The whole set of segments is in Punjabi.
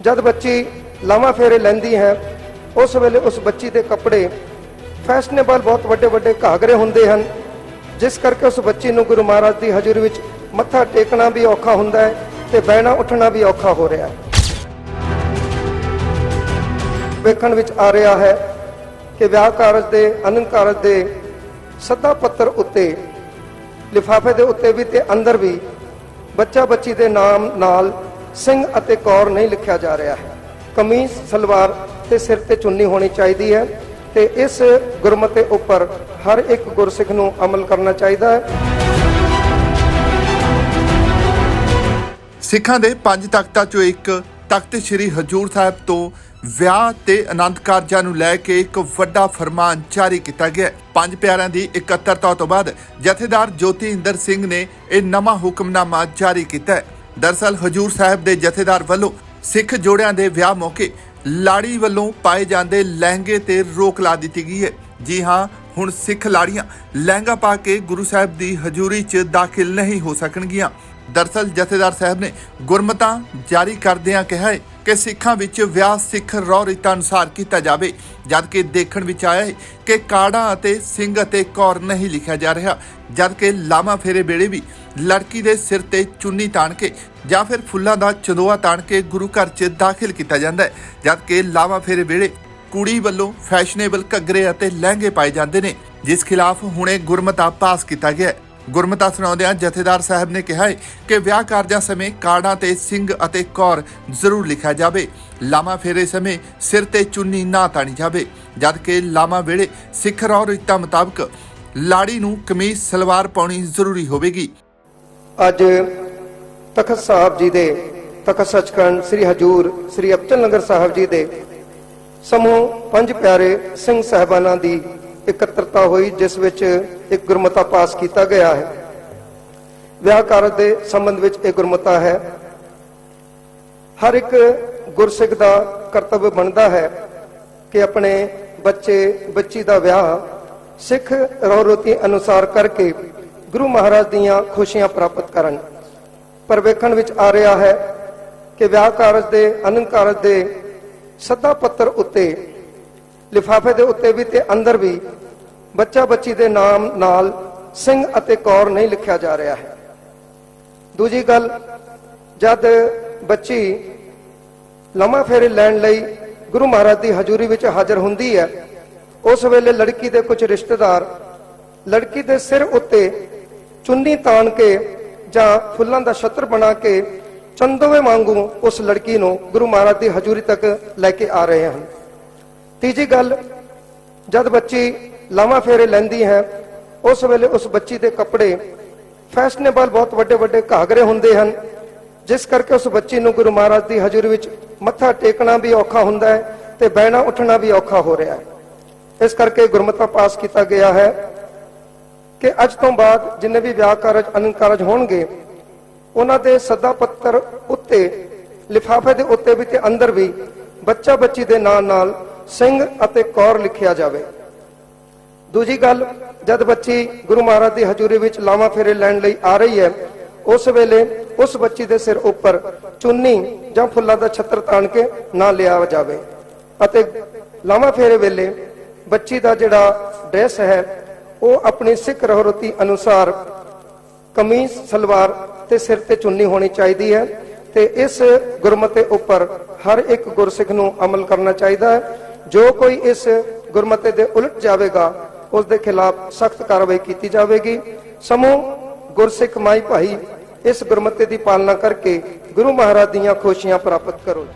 ਜਦ ਬੱਚੀ ਲਾਵਾਂ ਫੇਰੇ ਲੈਂਦੀ ਹੈ, ਉਸ ਵੇਲੇ ਉਸ ਬੱਚੀ ਦੇ ਕੱਪੜੇ ਫੈਸ਼ਨੇਬਲ ਬਹੁਤ ਵੱਡੇ ਵੱਡੇ ਘਾਗਰੇ ਹੁੰਦੇ ਹਨ, ਜਿਸ ਕਰਕੇ ਉਸ ਬੱਚੀ ਨੂੰ ਗੁਰੂ ਮਹਾਰਾਜ ਦੀ ਹਜ਼ੂਰੀ ਵਿੱਚ ਮੱਥਾ ਟੇਕਣਾ ਵੀ ਔਖਾ ਹੁੰਦਾ ਹੈ ਤੇ ਬਹਿਣਾ ਉੱਠਣਾ ਵੀ ਔਖਾ ਹੋ ਰਿਹਾ ਹੈ। ਵੇਖਣ ਵਿੱਚ ਆ ਰਿਹਾ ਹੈ ਕਿ ਵਿਆਹ ਕਾਰਜ ਦੇ ਅਨੰਦ ਕਾਰਜ ਦੇ ਸੱਦਾ ਪੱਤਰ ਉੱਤੇ, ਲਿਫਾਫੇ ਦੇ ਉੱਤੇ ਵੀ ਤੇ ਅੰਦਰ ਵੀ ਬੱਚਾ ਬੱਚੀ ਦੇ ਨਾਮ ਨਾਲ ਸਿੰਘ ਅਤੇ ਕੌਰ ਨਹੀਂ ਲਿਖਿਆ ਜਾ ਰਿਹਾ ਹੈ। ਕਮੀਜ਼, ਸਲਵਾਰ ਤੇ ਸਿਰ ਤੇ ਚੁੰਨੀ ਹੋਣੀ ਚਾਹੀਦੀ ਹੈ ਤੇ ਇਸ ਗੁਰਮਤੇ ਉੱਪਰ ਹਰ ਇੱਕ ਗੁਰਸਿੱਖ ਨੂੰ ਅਮਲ ਕਰਨਾ ਚਾਹੀਦਾ ਹੈ। ਸਿੱਖਾਂ ਦੇ ਪੰਜ ਤਖਤਾਂ ਚੋਂ ਇੱਕ ਤਖਤ ਸ੍ਰੀ ਹਜੂਰ ਸਾਹਿਬ ਤੋਂ ਵਿਆਹ ਤੇ ਆਨੰਦ ਕਾਰਜਾਂ ਨੂੰ ਲੈ ਕੇ ਇੱਕ ਵੱਡਾ ਫਰਮਾਨ ਜਾਰੀ ਕੀਤਾ ਗਿਆ ਪੰਜ ਪਿਆਰਿਆਂ ਦੀ ਇਕੱਤਰਤਾ ਤੋਂ ਬਾਅਦ ਜਥੇਦਾਰ ਜੋਤੀ ਇੰਦਰ ਸਿੰਘ ਨੇ ਇਹ ਨਵਾਂ ਹੁਕਮਨਾਮਾ ਜਾਰੀ ਕੀਤਾ ਹੈ। ਦਰਸਲ ਹਜੂਰ ਸਾਹਿਬ ਦੇ ਜਥੇਦਾਰ ਵੱਲੋਂ ਸਿੱਖ ਜੋੜਿਆਂ ਦੇ ਵਿਆਹ ਮੌਕੇ ਲਾੜੀ ਵੱਲੋਂ ਪਾਏ ਜਾਂਦੇ ਲਹਿੰਗੇ ਤੇ ਰੋਕ ਲਾ ਦਿੱਤੀ ਗਈ ਹੈ। ਜੀ ਹਾਂ, ਹੁਣ ਸਿੱਖ ਲਾੜੀਆਂ ਲਹਿੰਗਾ ਪਾ ਕੇ ਗੁਰੂ ਸਾਹਿਬ ਦੀ ਹਜ਼ੂਰੀ 'ਚ ਦਾਖਲ ਨਹੀਂ ਹੋ ਸਕਣਗੀਆਂ। ਦਰਸਲ ਜਥੇਦਾਰ ਸਾਹਿਬ ਨੇ ਗੁਰਮਤਾਂ ਜਾਰੀ ਕਰਦਿਆਂ ਕਿਹਾ ਹੈ ਕਿ ਸਿੱਖਾਂ ਵਿੱਚ ਵਿਆਹ ਸਿੱਖ ਰੌ ਰੀਤਾਂ ਅਨੁਸਾਰ ਕੀਤਾ ਜਾਵੇ, ਜਦਕਿ ਦੇਖਣ ਵਿੱਚ ਆਇਆ ਹੈ ਕਿ ਕਾੜਾ ਅਤੇ ਸਿੰਘ ਅਤੇ ਕੌਰ ਨਹੀਂ ਲਿਖਿਆ ਜਾ ਰਿਹਾ, ਜਦਕਿ ਲਾਮਾ ਫੇਰੇ ਵੇਲੇ ਵੀ ਲੜਕੀ ਦੇ ਸਿਰ ਤੇ ਚੁੰਨੀ ਤਾਣ ਕੇ ਜਾਂ ਫਿਰ ਫੁੱਲਾਂ ਦਾ ਚੰਦੋਆ ਤਾਣ ਕੇ ਗੁਰੂ ਘਰ 'ਚ ਦਾਖਲ ਕੀਤਾ ਜਾਂਦਾ ਹੈ, ਜਦਕਿ ਲਾਮਾ ਫੇਰੇ ਵੇਲੇ ਕੁੜੀ ਵੱਲੋਂ ਫੈਸ਼ਨੇਬਲ ਘੱਗਰੇ ਅਤੇ ਲਹਿੰਗੇ ਪਾਏ ਜਾਂਦੇ ਨੇ, ਜਿਸ ਖਿਲਾਫ ਹੁਣੇ ਗੁਰਮਤਾ ਪਾਸ ਕੀਤਾ ਗਿਆ ਹੈ। ਗੁਰਮਤਾ ਸੁਣਾਉਂਦਿਆਂ ਜਥੇਦਾਰ ਸਾਹਿਬ ਨੇ ਕਿਹਾ ਹੈ ਕਿ ਵਿਆਹ ਕਾਰਜਾਂ ਸਮੇਂ ਕਾਰਡਾਂ ਤੇ ਸਿੰਘ ਅਤੇ ਕੌਰ ਜ਼ਰੂਰ ਲਿਖਿਆ ਜਾਵੇ। ਲਾਮਾ ਫੇਰੇ ਸਮੇਂ ਸਿਰ ਤੇ ਚੁੰਨੀ ਨਾ ਤਾਣੀ ਜਾਵੇ ਜਦਕਿ ਲਾਮਾ ਵੇਲੇ ਸਿੱਖ ਰੌ ਰੀਤਾਂ ਮੁਤਾਬਕ ਲਾੜੀ ਨੂੰ ਕਮੀਜ਼, ਸਲਵਾਰ ਪਾਉਣੀ ਜ਼ਰੂਰੀ ਹੋਵੇਗੀ। ਅੱਜ ਤਖਤ ਸਾਹਿਬ ਜੀ ਦੇ ਤਖਤ ਸੱਚਖੰਡ ਸ੍ਰੀ ਹਜੂਰ ਸ੍ਰੀ ਅਬਚਲ ਨਗਰ ਸਾਹਿਬ ਜੀ ਦੇ ਸਮੂਹ ਪੰਜ ਪਿਆਰੇ ਸਿੰਘ ਸਾਹਿਬਾਨਾਂ ਦੀ ਇਕੱਤਰਤਾ ਹੋਈ, ਜਿਸ ਵਿੱਚ ਇੱਕ ਗੁਰਮਤਾ ਪਾਸ ਕੀਤਾ ਗਿਆ ਹੈ। ਵਿਆਹ ਕਾਰਜ ਦੇ ਸੰਬੰਧ ਵਿੱਚ ਇਹ ਗੁਰਮਤਾ ਹੈ। ਹਰ ਇੱਕ ਗੁਰਸਿੱਖ ਦਾ ਕਰਤੱਵ ਬਣਦਾ ਹੈ ਕਿ ਆਪਣੇ ਬੱਚੇ, ਬੱਚੀ ਦਾ ਵਿਆਹ ਸਿੱਖ ਰੋਤੀ ਅਨੁਸਾਰ ਕਰਕੇ ਗੁਰੂ ਮਹਾਰਾਜ ਦੀਆਂ ਖੁਸ਼ੀਆਂ ਪ੍ਰਾਪਤ ਕਰਨ। ਪਰ ਵੇਖਣ ਵਿੱਚ ਆ ਰਿਹਾ ਹੈ ਕਿ ਵਿਆਹ ਕਾਰਜ ਦੇ, ਅਨੰਦ ਕਾਰਜ ਦੇ ਸੱਦਾ ਪੱਤਰ ਉੱਤੇ ਲਿਫਾਫੇ ਦੇ ਉੱਤੇ ਵੀ ਤੇ ਅੰਦਰ ਵੀ ਬੱਚਾ ਬੱਚੀ ਦੇ ਨਾਮ ਨਾਲ ਸਿੰਘ ਅਤੇ ਕੌਰ ਨਹੀਂ ਲਿਖਿਆ ਜਾ ਰਿਹਾ ਹੈ। ਦੂਜੀ ਗੱਲ, ਜਦ ਬੱਚੀ ਲੰਮਾ ਫੇਰੇ ਲੈਣ ਲਈ ਗੁਰੂ ਮਹਾਰਾਜ ਦੀ ਹਜ਼ੂਰੀ ਵਿੱਚ ਹਾਜ਼ਰ ਹੁੰਦੀ ਹੈ, ਉਸ ਵੇਲੇ ਲੜਕੀ ਦੇ ਕੁਝ ਰਿਸ਼ਤੇਦਾਰ ਲੜਕੀ ਦੇ ਸਿਰ ਉੱਤੇ ਚੁੰਨੀ ਤਾਣ ਕੇ ਜਾਂ ਫੁੱਲਾਂ ਦਾ ਛੱਤਰ ਬਣਾ ਕੇ ਚੰਦੋਵੇਂ ਵਾਂਗੂ ਉਸ ਲੜਕੀ ਨੂੰ ਗੁਰੂ ਮਹਾਰਾਜ ਦੀ ਹਜ਼ੂਰੀ ਤੱਕ ਲੈ ਕੇ ਆ ਰਹੇ ਹਨ। ਤੀਜੀ ਗੱਲ, ਜਦ ਬੱਚੀ ਲਾਵਾਂ ਫੇਰੇ ਲੈਂਦੀ ਹੈ, ਉਸ ਵੇਲੇ ਉਸ ਬੱਚੀ ਦੇ ਕੱਪੜੇ ਫੈਸ਼ਨੇਬਲ ਬਹੁਤ ਵੱਡੇ ਵੱਡੇ ਘਾਗਰੇ ਹੁੰਦੇ ਹਨ, ਜਿਸ ਕਰਕੇ ਉਸ ਬੱਚੀ ਨੂੰ ਗੁਰੂ ਮਹਾਰਾਜ ਦੀ ਹਜ਼ੂਰੀ ਵਿੱਚ ਮੱਥਾ ਟੇਕਣਾ ਵੀ ਔਖਾ ਹੁੰਦਾ ਹੈ ਤੇ ਬਹਿਣਾ ਉੱਠਣਾ ਵੀ ਔਖਾ ਹੋ ਰਿਹਾ ਹੈ। ਇਸ ਕਰਕੇ ਗੁਰਮਤਾ ਪਾਸ ਕੀਤਾ ਗਿਆ ਹੈ ਕਿ ਅੱਜ ਤੋਂ ਬਾਅਦ ਜਿੰਨੇ ਵੀ ਵਿਆਹ ਕਾਰਜ, ਅਨੰਦ ਕਾਰਜ ਹੋਣਗੇ, ਉਹਨਾਂ ਦੇ ਸੱਦਾ ਪੱਤਰ ਉੱਤੇ, ਲਿਫਾਫੇ ਦੇ ਉੱਤੇ ਵੀ ਤੇ ਅੰਦਰ ਵੀ ਬੱਚਾ ਬੱਚੀ ਦੇ ਨਾਂ ਨਾਲ ਸਿੰਘ ਅਤੇ ਕੌਰ ਲਿਖਿਆ ਜਾਵੇ। ਦੂਜੀ ਗੱਲ, ਜਦ ਬੱਚੀ ਗੁਰੂ ਮਹਾਰਾਜ ਦੀ ਹਜ਼ੂਰੀ ਵਿੱਚ ਲਾਵਾਂ ਫੇਰੇ ਲੈਣ ਲਈ ਆ ਰਹੀ ਹੈ, ਉਸ ਵੇਲੇ ਉਸ ਬੱਚੀ ਦੇ ਸਿਰ ਉੱਪਰ ਚੁੰਨੀ ਜਾਂ ਫੁੱਲਾਂ ਦਾ ਛੱਤਰ ਤਾਣ ਕੇ ਨਾ ਲਿਆ ਜਾਵੇ ਅਤੇ ਲਾਵਾਂ ਫੇਰੇ ਵੇਲੇ ਬੱਚੀ ਦਾ ਜਿਹੜਾ ਡਰੈਸ ਹੈ, ਉਹ ਆਪਣੀ ਸਿੱਖ ਰਹੁਰਤੀ ਅਨੁਸਾਰ ਕਮੀਜ਼, ਸਲਵਾਰ ਤੇ ਸਿਰ ਤੇ ਚੁੰਨੀ ਹੋਣੀ ਚਾਹੀਦੀ ਹੈ। ਤੇ ਇਸ ਗੁਰਮਤੇ ਉੱਪਰ ਹਰ ਇੱਕ ਗੁਰਸਿੱਖ ਨੂੰ ਅਮਲ ਕਰਨਾ ਚਾਹੀਦਾ ਹੈ। ਜੋ ਕੋਈ ਇਸ ਗੁਰਮਤੇ ਦੇ ਉਲਟ ਜਾਵੇਗਾ, ਉਸ ਦੇ ਖਿਲਾਫ ਸਖਤ ਕਾਰਵਾਈ ਕੀਤੀ ਜਾਵੇਗੀ। ਸਮੂਹ ਗੁਰਸਿੱਖ ਮਾਈ ਭਾਈ, ਇਸ ਗੁਰਮਤੇ ਦੀ ਪਾਲਣਾ ਕਰਕੇ ਗੁਰੂ ਮਹਾਰਾਜ ਦੀਆਂ ਖੁਸ਼ੀਆਂ ਪ੍ਰਾਪਤ ਕਰੋ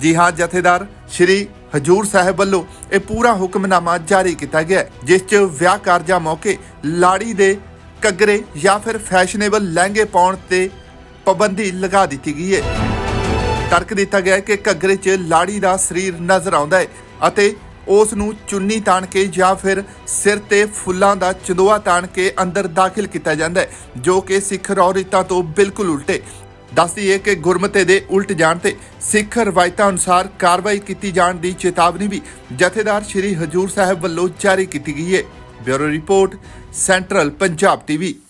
ਜੀ। ਹਾਂ, ਜਥੇਦਾਰ, ਸ਼੍ਰੀ ਹਜੂਰ ਸਾਹਿਬ ਵੱਲੋਂ ਇਹ ਪੂਰਾ ਹੁਕਮਨਾਮਾ ਜਾਰੀ ਕੀਤਾ ਗਿਆ ਜਿਸ 'ਚ ਵਿਆਹ ਕਾਰਜਾਂ ਮੌਕੇ ਲਾੜੀ ਦੇ ਕੱਗਰੇ ਜਾਂ ਫਿਰ ਫੈਸ਼ਨੇਬਲ ਲਹਿੰਗੇ ਪਾਉਣ ਤੇ ਪਾਬੰਦੀ ਲਗਾ ਦਿੱਤੀ ਗਈ ਹੈ। ਤਰਕ ਦਿੱਤਾ ਗਿਆ ਹੈ ਕਿ ਘੱਗਰੇ 'ਚ ਲਾੜੀ ਦਾ ਸਰੀਰ ਨਜ਼ਰ ਆਉਂਦਾ ਹੈ ਅਤੇ ਉਸ ਨੂੰ ਚੁੰਨੀ ਤਾਣ ਕੇ ਜਾਂ ਫਿਰ ਸਿਰ ਤੇ ਫੁੱਲਾਂ ਦਾ ਚੰਦੋਆ ਤਾਣ ਕੇ ਅੰਦਰ ਦਾਖਲ ਕੀਤਾ ਜਾਂਦਾ ਹੈ, ਜੋ ਕਿ ਸਿੱਖ ਰੌਰੀਤਾਂ ਤੋਂ ਬਿਲਕੁਲ ਉਲਟੇ। ਦੱਸਦੀ ਹੈ ਕਿ ਗੁਰਮਤੇ ਦੇ ਉਲਟ ਜਾਣ ਤੇ ਸਿੱਖ ਰਵਾਇਤਾਂ ਅਨੁਸਾਰ ਕਾਰਵਾਈ ਕੀਤੀ ਜਾਣ ਦੀ ਚੇਤਾਵਨੀ ਵੀ ਜਥੇਦਾਰ ਸ਼੍ਰੀ ਹਜੂਰ ਸਾਹਿਬ ਵੱਲੋਂ ਜਾਰੀ ਕੀਤੀ ਗਈ ਹੈ। Bureau report, central Punjab TV.